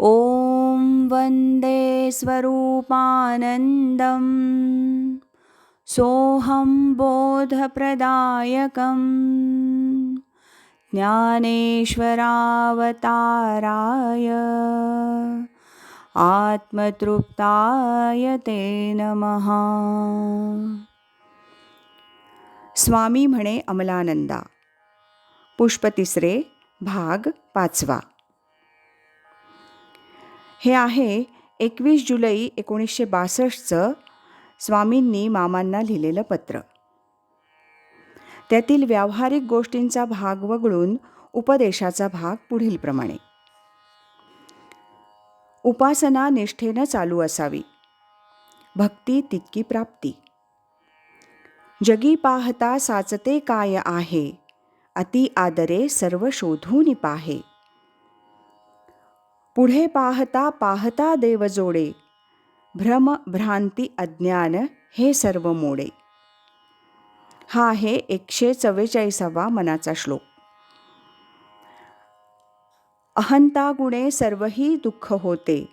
ॐ वन्दे स्वरूपानन्दं सोऽहं बोधप्रदायकं ज्ञानेश्वरावताराय। आत्मतृप्ताय ते नमः। स्वामी म्हणे अमलानंदा। पुष्प तिसरे भाग पाचवा। हे आहे एकवीस जुलै एकोणीसशे बासष्टचं स्वामींनी मामांना लिहिलेलं पत्र. त्यातील व्यावहारिक गोष्टींचा भाग वगळून उपदेशाचा भाग पुढीलप्रमाणे. उपासना निष्ठेनं चालू असावी. भक्ती तितकी प्राप्ती. जगी पाहता साचते काय आहे अति आदरे सर्व शोधून पाहे. पुढे पाहता पाहता देव जोडे भ्रम भ्रांती अज्ञान हे सर्व मोडे. हा आहे एकशे चव्वेचाळीसावा मनाचा श्लोक. अहंता गुणे सर्वही दुःख होते.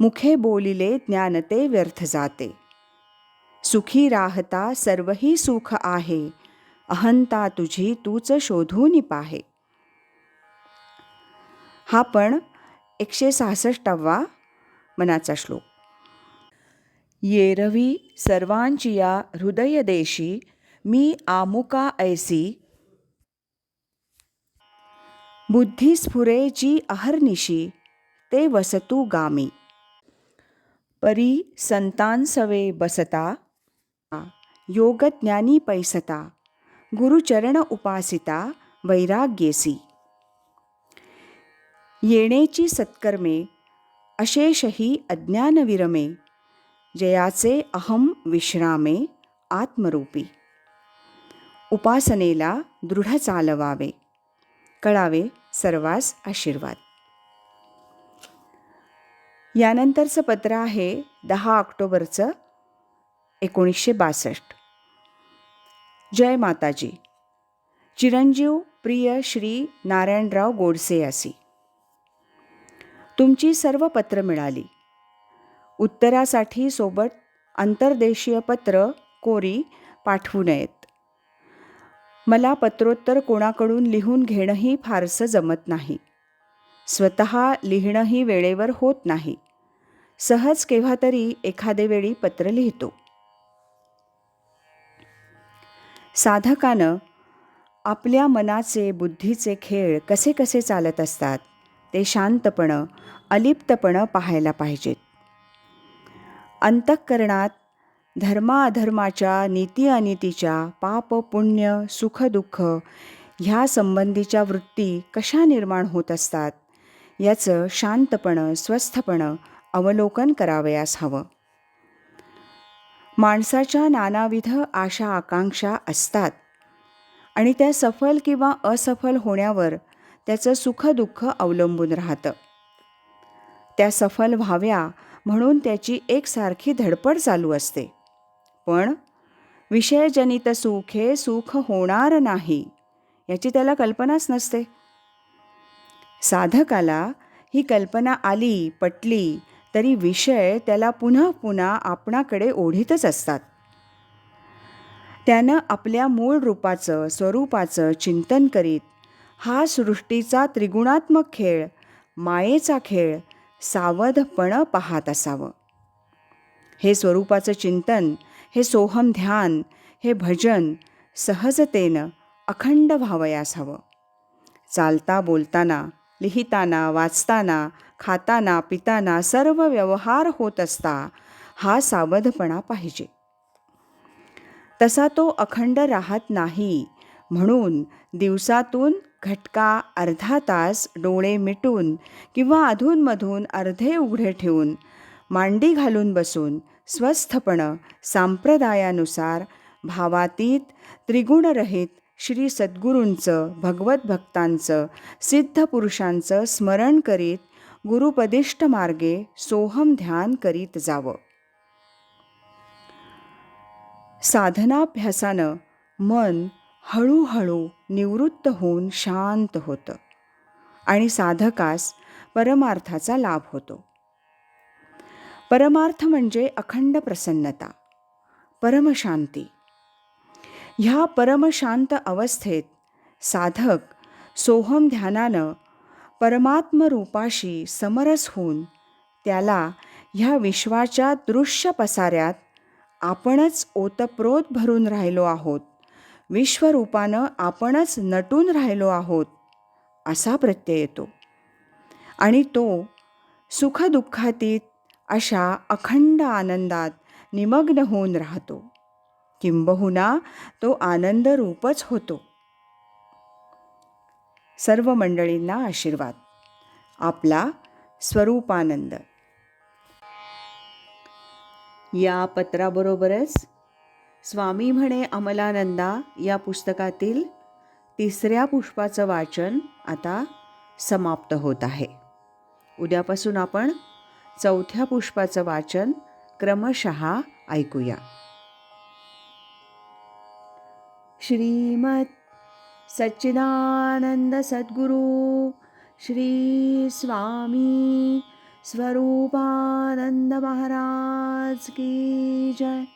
मुखे बोलिले ज्ञानते व्यर्थ जाते. सुखी राहता सर्वही सुख आहे. अहंता तुझी तूच शोधून पाहे. हा पण एकशे सहासष्टावा मनाचा श्लोक. येरवी सर्वांची सर्वांचिया हृदयदेशी मी आमुका ऐसी. बुद्धी जी अहर्निशी ते वसतू गामी. परी संतांसवे बसता योगज्ञानी पैसता गुरुचरण उपासिता वैराग्येसी. येणेची सत्कर्मे अशेषही अज्ञानविरमे जयाचे अहम विश्रामे आत्मरूपी. उपासनेला दृढ चालवावे. कळावे सर्वास आशीर्वाद. यानंतरचं पत्र आहे दहा ऑक्टोबरचं एकोणीसशे बासष्ट. जय माताजी. चिरंजीव प्रिय श्री नारायणराव गोडसे असी. तुमची सर्व पत्र मिळाली. उत्तरासाठी सोबत आंतरदेशीय पत्र कोरी पाठवू नयेत. मला पत्रोत्तर कोणाकडून लिहून घेणंही फारसं जमत नाही. स्वतः लिहिणंही वेळेवर होत नाही. सहज केव्हा तरी एखादे वेळी पत्र लिहितो. साधकानं आपल्या मनाचे बुद्धीचे खेळ कसे कसे चालत असतात? ते शांतपणं अलिप्तपणं पाहायला पाहिजेत. अंतःकरणात धर्माअधर्माच्या नीती अनितीच्या पाप पुण्य सुखदुःख ह्या संबंधीच्या वृत्ती कशा निर्माण होत असतात? याचं शांतपणं स्वस्थपणं अवलोकन करावयास हवं. माणसाच्या नानाविध आशा आकांक्षा असतात आणि त्या सफल किंवा असफल होण्यावर त्याचं सुखदुःख अवलंबून राहतं. त्या सफल व्हाव्या म्हणून त्याची एकसारखी धडपड चालू असते. पण विषयजनित सुख हे सुख होणार नाही याची त्याला कल्पनाच नसते. साधकाला ही कल्पना आली पटली तरी विषय त्याला पुन्हा पुन्हा आपणाकडे ओढीतच असतात. त्यानं आपल्या मूळ रूपाचं स्वरूपाचं चिंतन करीत हा सृष्टीचा त्रिगुणात्मक खेळ मायेचा खेळ सावधपणं पाहत असावं. हे स्वरूपाचं चिंतन हे सोहम ध्यान हे भजन सहजतेनं अखंड व्हावयास हवं चालता बोलताना लिहिताना वाचताना खाताना पिताना सर्व व्यवहार होत असता हा सावधपणा पाहिजे. तसा तो अखंड राहत नाही म्हणून दिवसातून घटका अर्धा तास डोळे मिटून किंवा अधूनमधून अर्धे उघडे ठेवून मांडी घालून बसून स्वस्थपणं सांप्रदायानुसार भावातीत त्रिगुणरहित श्री सद्गुरूंचं भगवत भक्तांचं सिद्ध पुरुषांचं स्मरण करीत गुरुपदिष्ट मार्गे सोहम ध्यान करीत जावं. साधनाभ्यासानं मन हळूहळू निवृत्त होऊन शांत होतं आणि साधकास परमार्थाचा लाभ होतो. परमार्थ म्हणजे अखंड प्रसन्नता परमशांती. ह्या परमशांत अवस्थेत साधक सोहम ध्यानानं परमात्मरूपाशी समरस होऊन त्याला ह्या विश्वाच्या दृश्य पसाऱ्यात आपणच ओतप्रोत भरून राहिलो आहोत. विश्वरूपानं आपणच नटून राहिलो आहोत असा प्रत्यय येतो. आणि तो सुखदुःखातीत अशा अखंड आनंदात निमग्न होऊन राहतो. किंबहुना तो आनंदरूपच होतो. सर्व मंडळींना आशीर्वाद. आपला स्वरूपानंद. या पत्राबरोबरच स्वामी म्हणे अमलानंदा या पुस्तकातील तिसऱ्या पुष्पाचं वाचन आता समाप्त होत आहे. उद्यापासून आपण चौथ्या पुष्पाचं वाचन क्रमशः ऐकूया. श्रीमत सच्चिदानंद सद्गुरू श्री स्वामी स्वरूपानंद महाराज की जय.